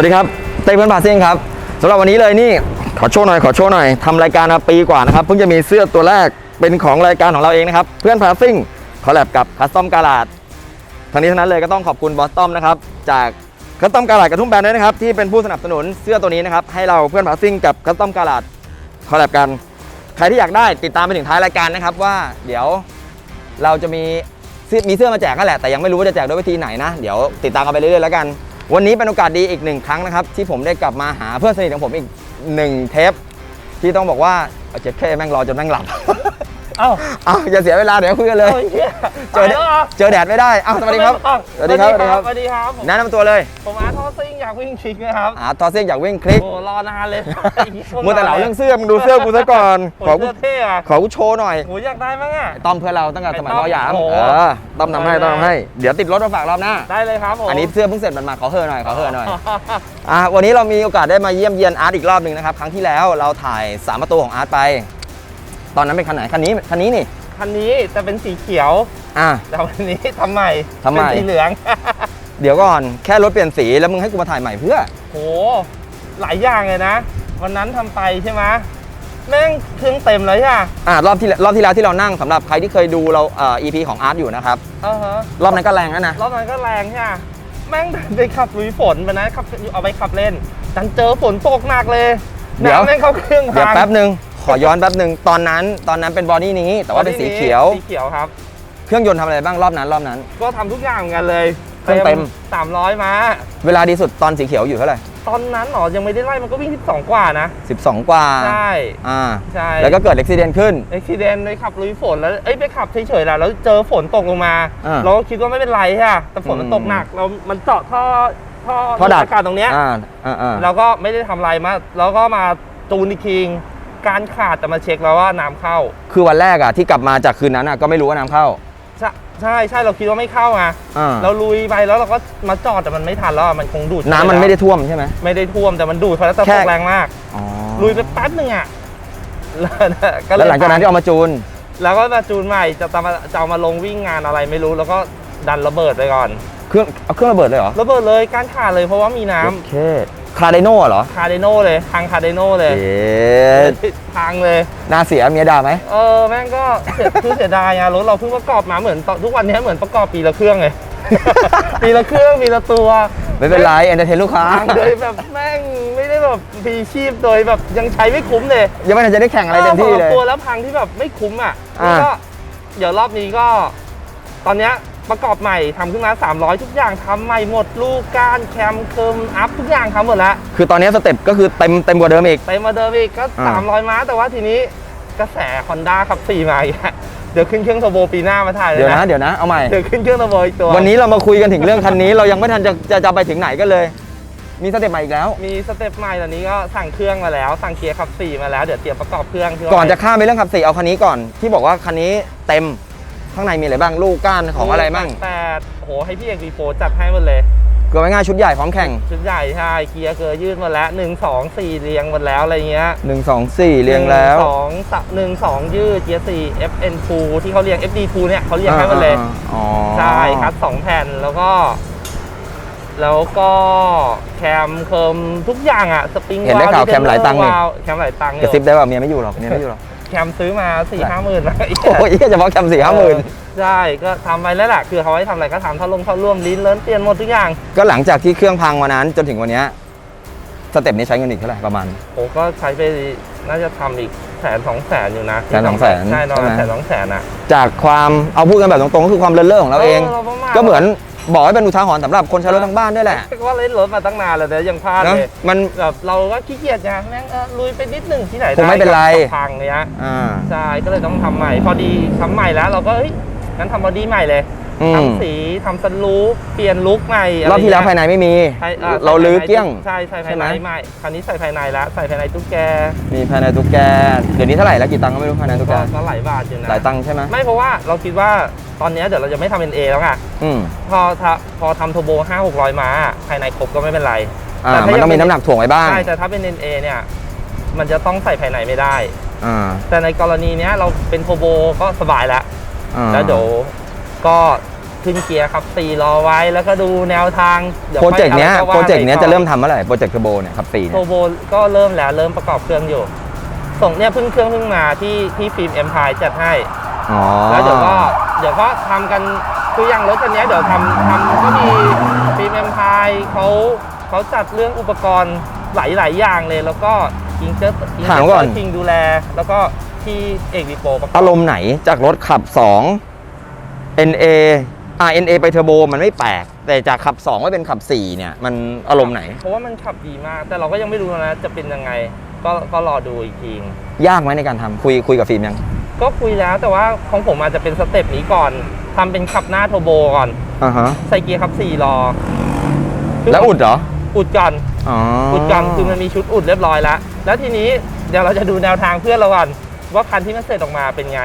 วัสดีครับเต้เพื่อนพาซิ่งครับสำหรับวันนี้เลยนี่ขอโชว์หน่อยขอโชว์หน่อยทำรายการมาปีกว่านะครับเพิ่งจะมีเสื้อตัวแรกเป็นของรายการของเราเองนะครับเพื่อนพาซิ่งคอลแลบกับคัสตอมกาลาดทั้งนี้ทั้งนั้นเลยก็ต้องขอบคุณบอสตอมนะครับจากคัสตอมกาลาดกระทุ่มแบนด้วยนะครับที่เป็นผู้สนับสนุนเสื้อตัวนี้นะครับให้เราเพื่อนพาซิ่งกับคัสตอมกาลาดคอลแลบกัน ใครที่อยากได้ติดตามไปถึงท้ายรายการนะครับว่าเดี๋ยวเราจะมีมีเสื้อมาแจกนั่นแหละแต่ยังไม่รู้ว่าจะแจกด้วยวิธีไหนนะ เดี๋ยวติดตามกันไปเรื่อยๆแล้วกัน วันนี้เป็นโอกาสดีอีกหนึ่งครั้งนะครับ ที่ผมได้กลับมาหาเพื่อนสนิทของผมอีกหนึ่งเทป ที่ต้องบอกว่าเอาเจ็ดแค่แม่งรอจนแม่งหลับ เอ้าเอาอย่าเสียเวลาเดี๋ยวคุยกันเลยโอ้ยเหี้ยเจอไปแล้วหรเจอแดดไม่ได้เอาสวัสดีครับ สวัสดีครับ สวัสดีครับสวัสดีครับผมแนะนำตัวเลย ผมอาร์ตทอซิ่งอยากวิ่งชิกนะครับอ่าทอเซียกอยากวิ่งคลิกโอ้รอนานเลยมัวแต่เหล่าเรื่องเสื้อมึงดูเสื้อกูซะก่อนขขออกูกูเท่อะขอกูโชว์หน่อยโหอยากได้มั้งอะต้อมเพื่อนเราตั้งแต่สมัยไอ้ต้รอมอหยามโอ้โหเออต้อมทำให้ได้ต้อมทำให้ เดี๋ยวติดรถมาฝากรอบหน้าได้เลยครับผมอันนี้เสื้อเพิ่งเสร็จมันมาขอเฮอหน่อยขอเฮอหน่อยอะวันนี้เรามีโอกาสได้มาเยี่ยมเยียนอาร์ตอีกรอบหนึ่งนะครับครั้งที่แล้วเราถ่ายสามประตูของอาร์ตไปตอนนั้นเป็นคันไหนคันนี้คันนี้นี่คันนี้จะเป็นสีเขียว อะแต่วันนี้ทำใหม่ทำใหม่เป็นสีเหลือง เดี๋ยวก่อนแค่รถเปลี่ยนสีแล้วมึงให้กูมาถ่ายใหม่เพื่อ โห หลายอย่างเลยนะ วันนั้นทำไปใช่ไหมแม่งเครื่องเต็มเลยอะอะรอบที่รอบที่แล้วที่เรานั่งสำหรับใครที่เคยดูเราเอ่อ EP ของอาร์ตอยู่นะครับ อ่าฮะรอบนั้นก็แรงนะนะ รอบนั้นก็แรงใช่ไหมแม่งไปขับลุยฝนไปนะขับเอาไปขับเล่นดันเจอฝนตกหนักเลยเดี๋ยว น้ำแม่งเข้าเครื่องเดี๋ยวพังแป๊บหนึ่งขอย้อนแป๊บหนึ่งตอนนั้นตอนนั้นเป็นบอดี้นี้ แต่ว่าเป็นสีเขียว สีเขียวครับ เครื่องยนต์ทำอะไรบ้างรอบนั้นรอบนั้น ก็ทำทุกอย่างเหมือนกันเลย เครื่องเต็มสามร้อยมาเวลาดีสุดตอนสีเขียวอยู่เท่าไหร่ ตอนนั้นหรอยังไม่ได้ไล่มันก็วิ่ง 12 กว่านะ 12 กว่า ใช่ อ่า ใช่ แล้วก็เกิดอุบิเหตุขึ้นอุบิเหตุไปขับลุยฝนแล้ว เอ้ยไปขับเฉยๆแล้วแล้วเจอฝนตกลงมาอ่าเราก็คิดว่าไม่เป็นไรใช่ปะแต่ฝนมันอืมตกหนักเรามันเจาะท่อท่อท่อดักอากาศตรงเนี้ยอ่าอ่าอ่าเราก็ไม่ได้ทำอะไรมาแล้วก็มาจูนอีกทีการขาดแต่มาเช็คแล้วว่าน้ำเข้า คือวันแรกอะที่กลับมาจากคืนนั้นอะก็ไม่รู้ว่าน้ำเข้า ใช่ใช่ใช่เราคิดว่าไม่เข้าไงอ่า เราลุยไปแล้วเราก็มาจอดแต่มันไม่ทันแล้วอะมันคงดูดน้ำมันไม่ได้ท่วมใช่ไหม ไม่ได้ท่วมแต่มันดูดเพราะแล้วแต่แค่ตกแรงมาก อ๋อลุยไปแป๊บหนึ่งอะแล้วก็แล้วหลังจากนั้นที่เอามาจูน แล้วก็มาจูนใหม่จะจะมาจะเอามาลงวิ่งงานอะไรไม่รู้ แล้วก็ดันระเบิดไปก่อนเครื่องเอาเครื่องระเบิดเลยเหรอระเบิดเลยการขาดเลยเพราะว่ามีน้ำโอเค คาร์ไดโน่เหรอ คาร์เดโนเลยทางคาร์เดโนเลยเอ๊ะทางเลยน่าเสียเมียด่าไหมเออแม่งก็เสียคือเสียดายไงรถเราเพิ่งประกอบมาเหมือนตอนทุกวันนี้เหมือนประกอบปีละเครื่องเลยปีละเครื่องปีละตัวไม่เป็นไรเอนเตอร์เทนลูกค้าทางโดยแบบแม่งไม่ได้แบบพีชีพโดยแบบยังใช้ไม่คุ้มเลย ยังไม่ทันจะได้แข่งอะไรเต็มที่เลยออพอตัวแล้วพังที่แบบไม่คุ้มอะอ่าแล้วก็เดี๋ยวรอบนี้ก็ ตอนเนี้ย ประกอบใหม่ทำขึ้นมา 300 ทุกอย่างทำใหม่หมดลูกก้านแคมเคิมอัพทุกอย่างทำหมดแล้ว คือตอนนี้สเต็ปก็คือเต็มเต็มกว่าเดิมอีกเต็มมาเดิมอีกก็อ่า300 ม้า แต่ว่าทีนี้กระแส Honda ขับ4มาอีกแล้วเดี๋ยวขึ้นเครื่องเทอร์โบปีหน้ามาถ่ายเลยเดี๋ยวนะนะ เดี๋ยวนะ เอาใหม่ เดี๋ยวขึ้นเครื่องเทอร์โบอีกตัว วันนี้เรามาคุยกันถึงเรื่องคันนี้ เรายังไม่ทันจะจะจะไปถึงไหนกันเลย มีสเต็ปใหม่อีกแล้ว มีสเต็ปใหม่ตอนนี้ก็สั่งเครื่องมาแล้ว สั่งเกียร์ขับ4มาแล้ว เดี๋ยวเตรียมประกอบเครื่องที่ว่าก่อนจะข้ามไปเรื่องขับสี่เอาคันนี้ก่อน ที่บอกว่าคันนี้เต็ม ข้างในมีอะไรบ้างลูกก้านของอะไรบ้างแต่โอ้โหให้พี่เอกวีโฟจัดให้หมดเลยเกือบง่ายๆชุดใหญ่พร้อมแข่ง ชุดใหญ่ใช่เกียร์เกยร์ยืดหมดแล้วหนึ่งสองสี่เรียงหมดแล้วอะไรเงี้ย1 2 4เรียงแล้วหนึ่งสองสะหนึ่งสองยืดเกียร์สี่ FN2 ที่เขาเรียง FD2 เนี่ยเขาเรียงให้หมดเลยอ๋อใช่คัดสองแผ่นแล้วก็ แล้วก็แคมเคิมทุกอย่างอะสปริงเห็นได้ข่าวแคมหลายตังค์นี่วาล์วแคมหลายตังค์กระซิบได้ว่าเมียไม่อยู่หรอกเมียไม่อยู่หรอก แคมซื้อมาสี่ห้าหมื่นโอ้ยเฉพาะแคมสี่ห้าหมื่นใช่ก็ทำไปแล้วแหละคือเขาให้ทำอะไรก็ทำท่าลงท่าร่วมลิ้นเลิ้นเปลี่ยนหมดทุกอย่าง ก็หลังจากที่เครื่องพังวันนั้นจนถึงวันเนี้ยสเต็ปนี้ใช้เงินอีกเท่าไหร่ประมาณโอ้ก็ใช้ไปน่าจะทำอีกแสนสองแสนอยู่นะแสนสองแสนใช่นอใช่ไหมนแสนสองแสนอะจากความเอาพูดกันแบบตรงๆก็คือความเลินเล่อของเราเองเราประมาณก็เหมือน บอกให้เป็นอุทาหรณ์สำหรับคนใช้รถทั้งบ้านด้วยแหละว่าเล่นรถมาตั้งนานแล้วแต่ยังพลาดนะเลยมันแบบเราก็ขี้เกียจไงแม่งเออลุยไปนิดหนึ่งที่ไหนคงไม่เป็นไรกับพังเนี้ยอ่า ใช่ก็เลยต้องทำใหม่ พอดีทำใหม่แล้วเราก็เฮ้ยงั้นทำบอดี้ใหม่เลย อืม ทำสีทำสลูปเปลี่ยนลุคใหม่ะไรอบที่แล้วเงี้ภายในไม่มี ใช่อะเราใส่ลื้อภในเกลี้ยง ใช่ใส่ภายในใช่ไหม ใหม่คราวนี้ใส่ภายในแล้วใส่ภายในตุ๊กแกมีภายในตุ๊กแก เดี๋ยวนี้เท่าไหร่แล้วกี่ตังค์ก็ไม่รู้ภายในตุ๊กแก ก็ก็หลายบาทอยู่นะหลายตังค์ใช่ไหมไม่เพราะว่าเราคิดว่าตอนเนี้ยเดี๋ยวเราจะไม่ทำ NA แล้วไงอืมพอทำพอทำโทโบ5 6 0 0 ม้า ภายในครบก็ไม่เป็นไร อ่า แต่ถ้ามันต้องยังมีเป็นน้ำหนักถ่วงไว้บ้าง ใช่แต่ถ้าเป็น NA เนี่ยมันจะต้องใส่ภายในไม่ได้ อ่าแต่ในกรณีเนี้ยเราเป็นโทโบก็สบายแล้ว อ่าแล้วเดี๋ยว ก็ขึ้นเกียร์ขับสี่รอไว้แล้วก็ดูแนวทางดี๋ยวโปรเจกต์เนี้ยค่อโปรเจกต์เนี้ยว่าจะเริ่มทำเมื่อไหร่โปรเจกต์เทอร์โบเนี่ยครับสี่โทเนี่ยโบก็เริ่มแล้วเริ่มประกอบเครื่องอยู่ ส่งเนี่ยเพิ่งเครื่องเพิ่งมาที่ที่ฟิล์มเอ็มพายจัดให้ อ๋อแล้วเดี๋ยวก็เดี๋ยวก็ทำกันคืออย่างรถคันเนี้ยเดี๋ยวทำทำก็มีฟิล์มเอ็มพายเขาเขาจัดเรื่องอุปกรณ์หลายหลายๆอย่างเลย แล้วก็อิงเจอร์อิงถามเจก่ออนร์คิงดูแล แล้วก็ที่เอกวีโปประกอบอารมณ์ไหนจากรถขับ 2 NA อ่า NA ไปเทอร์โบมันไม่แปลก แต่จากขับ2ไม่เป็นขับ 4 เนี่ย มันอารมณ์ไหน เพราะว่ามันขับดีมาก แต่เราก็ยังไม่รู้นะจะเป็นยังไง ก็ก็รอดูอีกทียากไหมในการทำคุยคุยกับฟิล์มยัง ก็คุยแล้วแต่ว่าของผมอาจจะเป็นสเต็ปนี้ก่อนทำเป็นขับหน้าโทโบก่อน อ่าฮะ ใส่เกียร์ขับสี่รอคืแล้วอุดเหรอ อุดก่อนอ๋ออุดก่อนคือมันมีชุดอุดเรียบร้อยแล้ว แล้วทีนี้เดี๋ยวเราจะดูแนวทางเพื่อนเราก่อนว่าคันที่มันเสร็จออกมาเป็นไง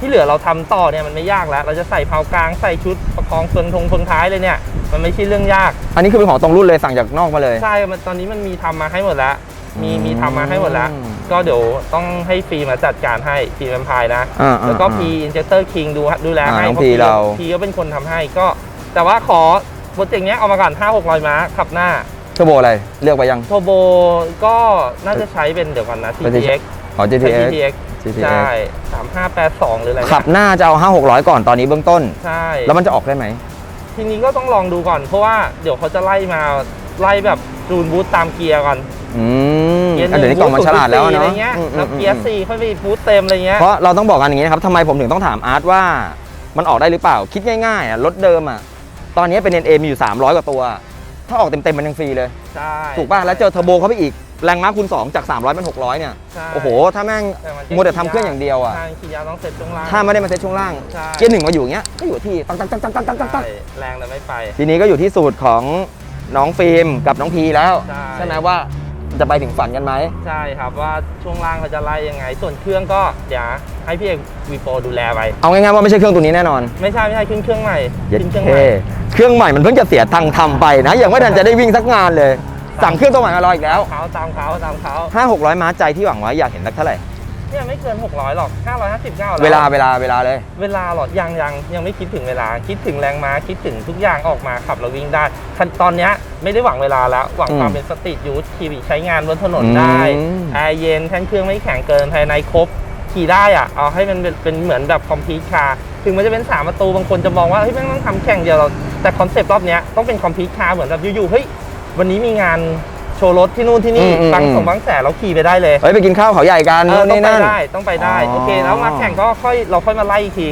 ที่เหลือเราทำต่อเนี่ยมันไม่ยากแล้ว เราจะใส่เพากลางใส่ชุดประคองส่วนทงทนท้ายเลยเนี่ยมันไม่ใช่เรื่องยาก อันนี้คือเป็นของตรงรุ่นเลยสั่งจากนอกมาเลย ใช่ มันตอนนี้มันมีทำมาให้หมดแล้ว มีอืมมีทำมาให้หมดแล้ว ก็เดี๋ยวต้องให้ฟรีมาจัดการให้ฟรีแวมไพร์นะอ่าๆๆแล้วก็พีอินเจคเตอร์คิงดูดูแลอ่าให้น้องพะพีเราพีก็เป็นคนทำให้ก็ แต่ว่าขอโปรเจกต์เนี้ยเอามาก่อน5 6 0 0ม้าขับหน้าเทอร์โบอะไรเลือกไปยังโทโบก็น่าจะใช้เป็นเดี๋ยวก่อนนะเป็น TTX อ๋อ ใช้ GTX TTX GTX ใช่3582หรืออะไรนะขับหน้าจะเอา 5 600 ก่อนตอนนี้เบื้องต้น ใช่ แล้วมันจะออกได้ไหม ทีนี้ก็ต้องลองดูก่อน เพราะว่าเดี๋ยวเขาจะไล่มาไล่แบบจูนบูตตามเกียร์ก่อนอืมเกียร์หอันนึ่เดี๋ยวนี้กล่องมันฉลาดแล้วอะไรเนาะเงี้ยอืมอืมแล้วเกียอืร์มสี่ค่อยไปบูตเต็มอะไรเงี้ย เพราะเราต้องบอกกันอย่างนี้นะครับทำไมผมถึงต้องถามอาร์ตว่ามันออกได้หรือเปล่า คิดง่ายๆอะรถเดิมอะ ตอนนี้เป็น NA มีอยู่ 300 กว่าตัว ถ้าออกเต็มๆมันยังฟรีเลย ใช่ถูกป่ะ แล้วเจอเทอร์โบเข้าไปอีก แรงม้าคูณ2จาก 300เป็น600 เนี่ย ใช่โอ้โห ถ้าแม่งแต่นมัวแต่ทำเครื่องอย่างเดียวอะทางขี่ยาวต้องเสร็จช่วงล่าง ถ้าไม่ได้มาเซ็ตช่วงล่าง ใช่ เกียร์หนึ่งมาอยู่อย่างเงี้ย ก็อยู่ที่ตั้งตั้งตั้งตั้งตั้งตั้งตั้งใช่แรงแต่ไม่ไป ทีนี้ก็อยู่ที่สูตรของน้องฟิล์มกับน้องพีแล้ว ใช่ ใช่ไหมว่าจะไปถึงฝันกันไหม ใช่ครับว่าช่วงล่างเขาจะไล่ยังไง ส่วนเครื่องก็เดี๋ยวให้พี่เอกวีโปดูแลไปเอาง่ายๆว่าไม่ใช่เครื่องตัวนี้แน่นอนไม่ใช่ไม่ใช่ขึ้นเครื่องใหม่เย็ดขึ้นเครื่องเคใหม่ เครื่องใหม่มันเพิ่งจะเสียตังค์ทำไปนะ ยังไม่ทันจะได้วิ่งสักงานเลย สั่งเครื่องตัวใหม่มารออีกแล้วเขาตามเขาตามเขาห้าหกร้อยม้าใจที่หวังไว้อยากเห็นสักเท่าไหร่เนี่ยไม่เกิน 600 หรอก 559แล้วเวลาเวลาเวลาเลย เวลาหรอยังยังยังไม่คิดถึงเวลา คิดถึงแรงม้าคิดถึงทุกอย่างออกมาขับเราวิ่งได้คันตอนเนี้ยไม่ได้หวังเวลาแล้ว หวังอืมความเป็นสตรีทยูทขี่ใช้งานบนถนนอืมได้แอร์เย็นแท่นเครื่องไม่แข็งเกินภายในครบขี่ได้อะเอาให้มันเป็นเป็นเหมือนแบบคอมพิวคาร์ถึงมันจะเป็นสามประตูบางคนจะมองว่าเฮ้ยแม่งต้องทำแข่งเดียวเราแต่คอนเซปต์รอบเนี้ยต้องเป็นคอมพิวคาร์เหมือนแบบอยู่ๆเฮ้ย วันนี้มีงานโชว์รถที่นู่นที่นี่อืมอืม บางอืมส่งบางแสนเราขี่ไปได้เลยเฮ้ยไปกินข้าวเขาใหญ่กันเอนู่อนต้องนี่ไปนั่น ได้ต้องไปได้อ๋อ โอเค แล้วมาแข่งก็ค่อยเราค่อยมาไล่อีกที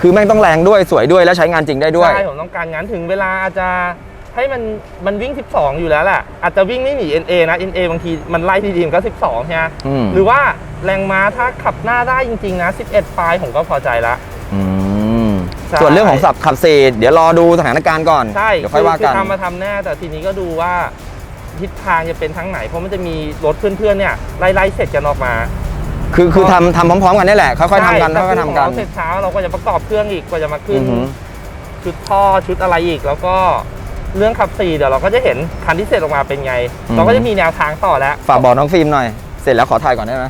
คือแม่งต้องแรงด้วยสวยด้วยและใช้งานจริงได้ด้วย ใช่ผมต้องการงั้นถึงเวลาอาจจะให้มันมันวิ่ง 12 อยู่แล้วแหละอาจจะวิ่งไม่หนี NA นะ NA บางทีมันไล่ทีดีมก็ 12ใช่ไหมอืม หรือว่าแรงม้าถ้าขับหน้าได้จริงๆนะ 11ปลายผมก็พอใจละ อืมใช่ ส่วนเรื่องของสับขับเศษเดี๋ยวรอดูสถานการณ์ก่อนใช่เดี๋ยวค่อยว่าคืกันทำมาทำแน่แต่ทีนี้ก็ดูว่าทิศทางจะเป็นทั้งไหน เพราะมันจะมีรถเพื่อนๆเนี่ยไล่ๆเสร็จกันออกมา คือคือทำทำพร้อมๆกันนี่แหละค่อยๆทำกันใช่ค่อยๆแต่ทำกันขงเราเสร็จเช้าเราก็จะประกอบเครื่องอีกกว่าจะมาขึ้นอือหือชุดท่อชุดอะไรอีกแล้วก็เรื่องขับสี่เดี๋ยวเราก็จะเห็นคันที่เสร็จออกมาเป็นไง เราก็จะมีแนวทางต่อแล้วฝากบอกน้องฟิล์มหน่อย เสร็จแล้วขอถ่ายก่อนได้ไหม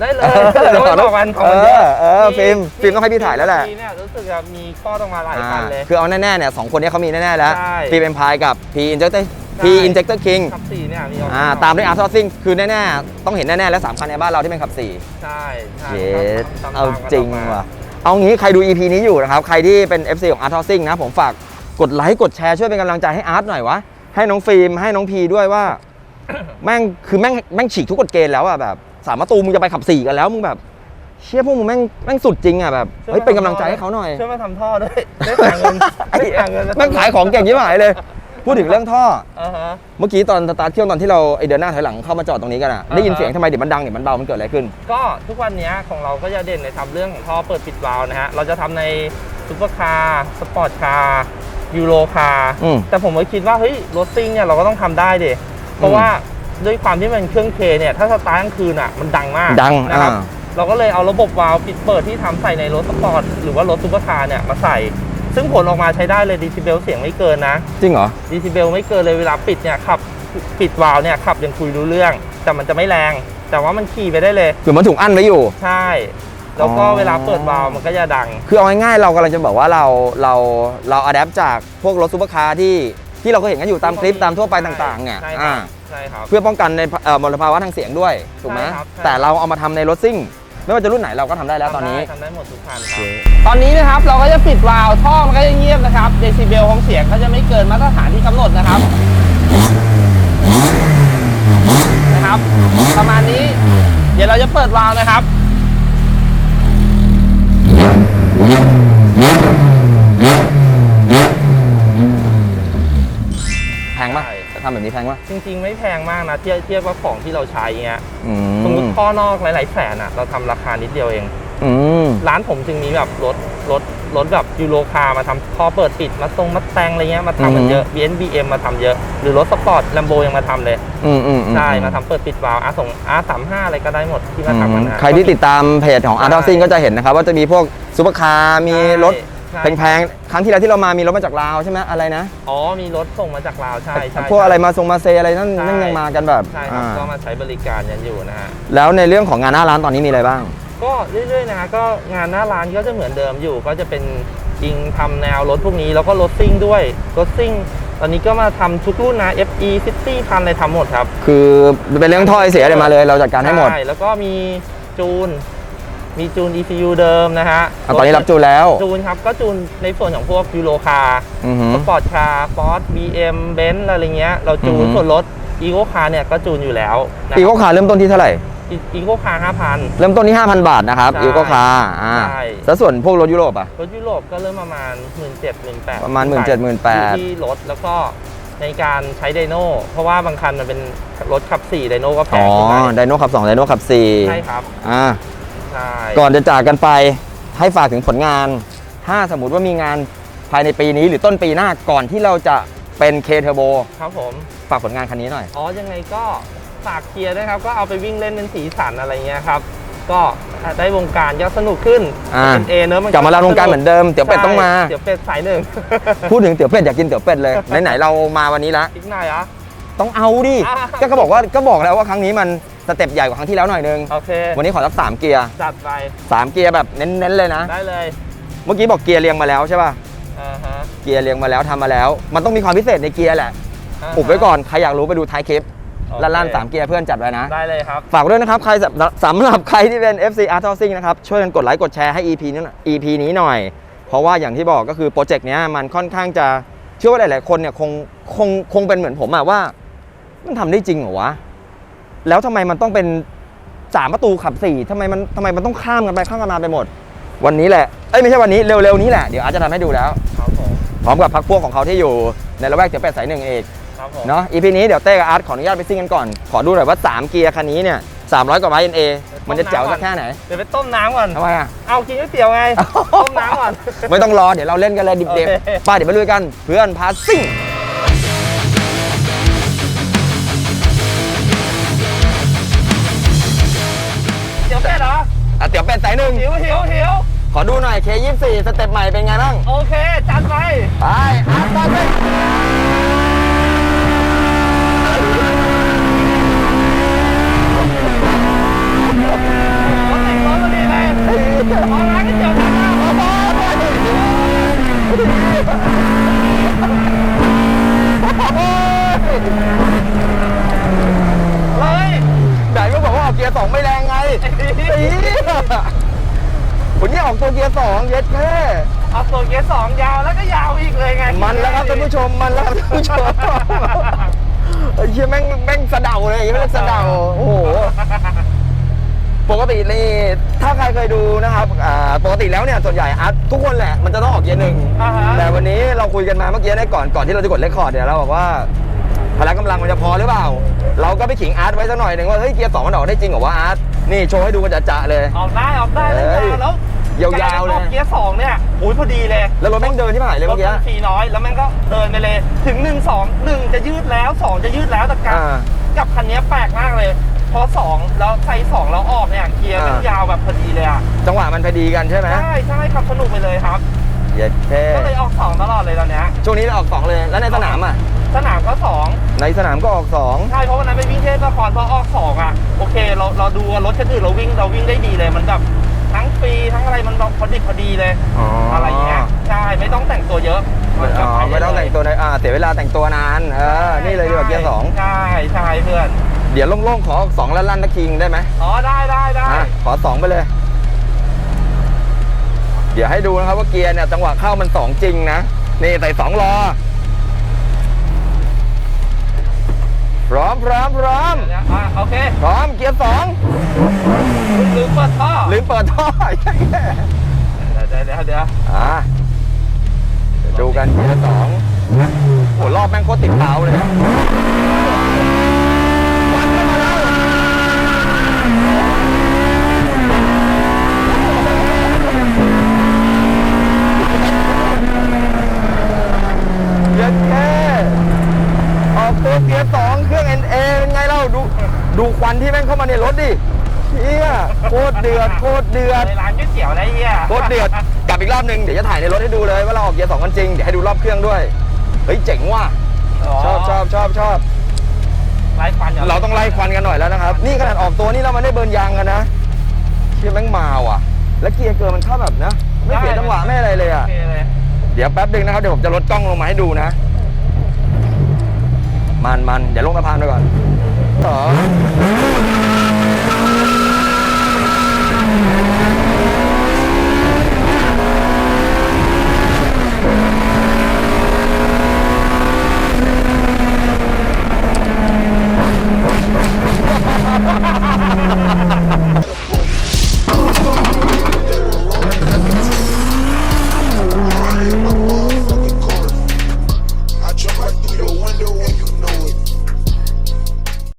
ได้เลยเดี๋ยวไม่บอกวันของเอวันเนี้ยอเออฟิล์มฟิล์มต้องให้พี่ถ่ายแล้วแหละพี่เนี่ยรู้สึกจะมีข้อต้องมาหลายอ่าคันเลย คือเอาแน่ๆเนี่ยสองคนนี้เขามีแน่ๆแล้วใช่ฟิล์มเอ็มพายกับพีอินเจคเตอร์ใช่พีอินเจคเตอร์คิงขับสี่เนี่ยมีอ่าตามด้วยอาร์ซอซิงคือแน่ๆต้องเห็นแน่ๆและสามคันในบ้านเราที่เป็นขับสี่ใช่ใช่เยสตมๆเอากันจริงออกมาว่ะเอางี้ใครดู EP นี้อยู่นะครับ ใครที่เป็น FC ของอาร์ทอซิงนะผมฝากกดไลค์กดแชร์ช่วยเป็นกำลังใจให้อาร์ตหน่อยวะให้น้องฟิล์มให้น้องพีด้วยว่า แม่งคือแม่งแม่งฉีกทุกกฎเกณฑ์แล้วอะแบบ สามประตูมึงจะไปขับสี่กันแล้วมึงแบบเชี่ยพวกมึงแม่งแม่งสุดจริงอะแบบเฮ้ยเป็นกำลังใจให้เขาหน่อยช่วยมาทำท่อด้วยได้หาเงินไอ้ได้หาเงินแม่งขายของเก่งยิ่งหายเลย พูดถึงเรื่องท่ออ่าฮะเมื่อกี้ตอนสตาร์ทเครื่องตอนที่เราไอเดินหน้าถอยหลังเข้ามาจอดตรงนี้กันอะอ่าฮะได้ยินเสียงทำไมเดี๋ยวมันดังเดี๋ยวมันเบามันเกิดอะไรขึ้น ก็ทุกวันเนี้ยของเราก็จะเด่นในทำเรื่องของท่อเปิดปิดวาล์วนะฮะเราจะทำในซุปเปอร์คาร์สปอร์ตคาร์ยูโรคาร์อืมแต่ผมก็คิดว่าเฮ้ยรถซิ่งเนี่ยเราก็ต้องทำได้ดิเพราะว่า ด้วยความที่มันเครื่องเคเนี่ยถ้าสตาร์ทกลางคืนอะมันดังมากดังนะครับอ่าเราก็เลยเอาระบบวาล์วปิดเปิดที่ทำใส่ในรถสปอร์ตหรือว่ารถซุปเปอร์คาร์เนี่ยมาใส่ ซึ่งผลออกมาใช้ได้เลยดีซิเบลเสียงไม่เกินนะ จริงเหรอดีซิเบลไม่เกินเลยเวลาปิดเนี่ยขับปิดวาล์วเนี่ยขับยังคุยรู้เรื่อง แต่มันจะไม่แรง แต่ว่ามันขี่ไปได้เลยคือมันถูกอั้นไว้อยู่ ใช่ แล้วก็อ๋อเวลาเปิดวาล์วมันก็จะดัง คือเอาง่ายๆเรากำลังจะบอกว่าเราเราเราอัดแอปจากพวกรถซูเปอร์คาร์ที่ที่เราก็เห็นกันอยู่ตามคลิปตามทั่วไปต่างๆเนี่ยใช่คอ่ารับ ใช่ครับ เพื่อป้องกันในเอ่อมลภาวะทางเสียงด้วยถูกไหมใช่ครับใช่ แต่เราเอามาทำในรถซิ่ง ไม่ว่าจะรุ่นไหนเราก็ทำได้แล้วตอนนี้ ทำได้ทำได้หมดทุกคันครับตอนนี้นะครับเราก็จะปิดวาล์วท่อมันก็จะเงียบนะครับเดซิเบลของเสียงก็จะไม่เกินมาตรฐานที่กำหนดนะครับนะครับ ประมาณนี้ เดี๋ยวเราจะเปิดวาล์วนะครับแทำแบบนี้แพงปะจริง ๆ ไม่แพงมากนะเทียบเทียบกับของที่เราใช้เงี้ยอืสมมติมท่อนอกหลายๆแสนอะเราทำราคานิดเดียวเอง อืม ร้านผมจึงมีแบบรถรถรถแบบยูโรคาร์มาทำท่อเปิดปิดมาตรงมาแต่งอะไรเงี้ยมาทำกันเยอะ BNBM มาทำเยอะ หรือรถสปอร์ตลัมโบยังมาทำเลย อืมอืมอืใช่มาทำเปิดปิดวาล์วอาส่ง R35 อะไรก็ได้หมดที่มาทำกันนะ ใครที่ติดตามเพจของอาร์ตซิ่งก็จะเห็นนะครับ ว่าจะมีพวกซูเปอร์คาร์มีรถ ใช่แพงๆ ครั้งที่แล้วที่เรามามีรถมาจากลาวใช่ไหมอะไรนะอ๋อมีรถส่งมาจากลาวใช่ใช่พวกอะไรมาทรงมาเซอะไรนั่นใช่นั่นยังมากันแบบใช่ครับอ่าก็มาใช้บริการกันอยู่นะฮะ แล้วในเรื่องของงานหน้าร้านตอนนี้มีอะไรบ้าง ก็เรื่อยๆนะฮะก็งานหน้าร้านก็จะเหมือนเดิมอยู่ ก็จะเป็นจริงทำแนวรถพวกนี้แล้วก็รถซิ่งด้วยรถซิ่ง ตอนนี้ก็มาทำทุกรุ่นนะ FE City พันอะไรทำหมดครับคือเป็นเรื่องท่อไอเสียเดี๋ยวมาเลย เราจัดการให้หมด ใช่แล้วก็มีจูน มีจูน ECU เดิมนะฮะอะตอนนี้รับจูนแล้ว จูนครับ ก็จูนในส่วนของพวกยูโรคาร์อือหือ สปอร์ตคาร์ฟอร์ดบีเอ็มเบนซ์อะไรเงี้ย เราจูอืนอฮึส่วนรถอีโ c คาร์เนี่ยก็จูนอยู่แล้วนะอีโก้คาร์เริ่มต้นที่เท่าไหร่ อีโ c คาร์ห้าพัน เริ่มต้นที่ 5,000 บาทนะครับใช่อีโก้คาร์อ่าใช่ แล้วส่วนพวกรถยุโรปอะ รถยุโรปก็เริ่มประมาณ 1 7 0 0 0 1 8ประมาณ17,000 18,000 ที่รถแล้วก็ในการใช้ไดโน่เพราะว่าบางคันมันเป็นรถขับ4ไดโน่ก็แพอ๋งอถูกไหมไดโน่ขับ2ไดโน่ขับ4ใช่ครับ อ่าใช่ ก่อนจะจากกันไปให้ฝากถึงผลงาน ถ้าสมมติว่ามีงานภายในปีนี้หรือต้นปีหน้าก่อนที่เราจะเป็นเคเทอร์โบครับผมฝากผลงานคันนี้หน่อย อ๋อ ยังไงก็ฝากเคลียร์นะครับ ก็เอาไปวิ่งเล่นเป็นสีสันอะไรเงี้ยครับ ก็ได้วงการก็สนุกขึ้นอ่าเป็นเอเนอะมันกลับมาลานวงการเหมือนเดิมเตี๋ยวเป็ดต้องมาใช่เดี๋ยวเป็ดสายหนึ่งพูดถึงเตี๋ยวเป็ดอยากกินเตี๋ยวเป็ดเลยไหนๆเรามาวันนี้ละอีกหน่อยเหรอะต้องเอาดิอ่าก็ก็บอกว่าก็บอกแล้วว่าครั้งนี้มัน สเต็ปใหญ่กว่าครั้งที่แล้วหน่อยนึง โอเค วันนี้ขอสักสามเกียร์จัดไปสามเกียร์แบบเน้นๆเลยนะ ได้เลย เมื่อกี้บอกเกียร์เรียงมาแล้วใช่ป่ะอ่าฮะเกียร์เรียงมาแล้วทำมาแล้ว มันต้องมีความพิเศษในเกียร์แหละาฮะอุบไว้ก่อน ใครอยากรู้ไปดูท้ายคลิปโอเคลั่นๆสามเกียร์เพื่อนจัดไว้นะ ได้เลยครับ ฝากด้วยนะครับ ใครสำสำหรับใครที่เป็น FC Art Housing นะครับ ช่วยกันกดไลค์กดแชร์ให้ EP นี้หน่อย EP นี้หน่อย เพราะว่าอย่างที่บอกก็คือโปรเจกต์เนี้ยมันค่อนข้างจะเชื่อว่าหลาย ๆ คนเนี่ยคงคงคงเป็นเหมือนผมอะว่า มันทำได้จริงเหรอวะ แล้วทำไมมันต้องเป็นสามประตูขับสี่ทำไมมันทำไมมันต้องข้ามกันไปข้ามกันมาไปหมด วันนี้แหละเอ้ยไม่ใช่วันนี้เร็วๆนี้แหละเดี๋ยวอาร์ตจะทำให้ดูแล้วครับผมพร้อมกับพักพวกของเขาที่อยู่ในละแวกเตี๋ยวเป็ดสายหนึ่งเอกครับผมเนาะ EP นี้เดี๋ยวเต้กับอาร์ตขออนุญาตไปซิ่งกันก่อน ขอดูหน่อยว่า 3 เกียร์คันนี้เนี่ย300กว่าไม้ NA มันจะแจ๋วสักแค่ไหน เดี๋ยวไปต้มน้ำก่อนทำไมอะ เอากินก๋วยเตี๋ยวไง ต้มน้ำก่อน ไม่ต้องรอ เดี๋ยวเราเล่นกันเลยดิบโอเคๆไป้าเดี๋ยวไปลุยกัน เพื่อนพาซิ่ง เตี๋ยวเป็ดสายหนึ่งหิวหิวหิวขอดูหน่อย K24 สเต็ปใหม่เป็นไงบ้าง โอเค จัดไป ไปอาร์ตไปเลย รถแต่งรถพอดีเลยเอาร้านก๋วยเตี๋ยวกันนะเฮ้ย ไหนก็บอกว่าออกเกียร์สองไม่แรงไงอีผมนี่ออกตัวเกียร์สองเย็ดแค่ เอาตัวเกียร์สองยาวแล้วก็ยาวอีกเลยไง มันแล้วครับท่านผู้ชม มันแล้วครับท่านผู้ชมไอ้เชี่ยแม่งแม่งสะเดาเลยไม่เรียกสะเดาโอ้โห ป กตินี่ถ้าใครเคยดูนะครับอ่าปกติแล้วเนี่ยส่วนใหญ่อาร์ตทุกคนแหละมันจะต้องออกเกียร์หนึ่งอ่าฮะ แต่วันนี้เราคุยกันมาเมื่อกี้ในก่อนก่อนที่เราจะกดเลคคอร์ดเนี่ยเราบอกว่าพละกำลังมันจะพอหรือเปล่า เราก็ไปขิงอาร์ตไว้สักหน่อยหนึ่งว่าเฮ้ยเกียร์สองมันออกได้จริงเหรอวะอาร์ตนี่โชว์ให้ดูกันจะๆเลย ออกได้ออกได้เลยเฮ้ยแล้วยาวๆเลยกรออกเกียร์สองเนี่ยโอ้ยพอดีเลยแล้วรถแม่งเดินที่ผ่านเลยรเมื่ถอกี้ มันฟรีน้อยแล้วมันก็เดินไปเลย ถึงหนึ่งสองหนึ่งจะยืดแล้วสองจะยืดแล้วแต่กับอ่า กับคันนี้แปลกมากเลย พอสองแล้วใส่สองแล้วออกเนี่ยเกียร์มันอ่ายยาวแบบพอดีเลยอะจังหวะมันพอดีกันใช่ไหมใช่ใช่ขับสนุกไปเลยครับเย็ดแค่ก็เลยออกสองตลอดเลยตอนเนี้ยช่วงนี้เราออกสองเลยแล้วในสนามอะสนามก็สองในสนามก็ออกสองใช่เพราะวันนั้นไปวิ่งเทศนครพอออกสองอะโอเค เราเราดูว่ารถคันอื่นเราวิ่งเราวิ่งได้ดีเลยมันแบบทั้งฟรีทั้งอะไรมันพอดีพอดีเลยอ๋อออะไรเงี้ยใช่ไม่ต้องแต่งตัวเยอะอ๋อไม่ต้องแต่งตัวในอ่าเสียเวลาแต่งตัวนานเออนี่เลยดีกว่าเกียร์สองใช่ใช่เพื่อน เดี๋ยวโล่งๆขอสองลั่นๆนะคิงได้ไหมอ๋อได้ได้ได้อะขอสองไปเลย เดี๋ยวให้ดูนะครับว่าเกียร์เนี่ยจังหวะเข้ามันสองจริงนะ นี่ใส่สองล้อพร้อมพร้อมพร้อมเดี๋ยวอะโอเคพร้อมเกียร์สองลืมเปิดท่อลืมเปิดท่อเดี๋ยวเดี๋ยวเดี๋ยวเดี๋ยวอะเดี๋ยวดูกันเกียร์สองโอ้รอบแม่งโคตรติดเท้าเลยอะวันเข้ามาแล้วเย็นแค่ออกตัวเกียร์สองเครื่อง NA เป็นไงเล่า ดูดูควันที่แม่งเข้ามาในรถดิเฮียโคตรเดือดโคตรเดือดในร้านก๋วยเตี๋ยวอะไรเงี้ยโคตรเดือดกลับอีกรอบหนึ่งเดี๋ยวจะถ่ายในรถให้ดูเลยว่าเราออกเกียร์สองกันจริงเดี๋ยวให้ดูรอบเครื่องด้วยเฮ้ยเจ๋งว่ะชอบชอบชอบชอบไล่ฟันย่เราต้องไล่ควันกันหน่อยแล้วนะครับ นี่ขนาดออกตัวนี่เราไม่ได้เบิร์นยางกันนะเชี่ยแม่งมาว่ะ แล้วเกียร์เกินมันเข้าแบบนะ ไม่เสียจังหวะไม่อะไรเลยอะโอเคเลยเดี๋ยวแป๊บหนึงนะครับเดี๋ยวผมจะลดกล้องลงมาให้ดูนะ มันมันเดี๋ยวลงสะพานไปก่อน Oh.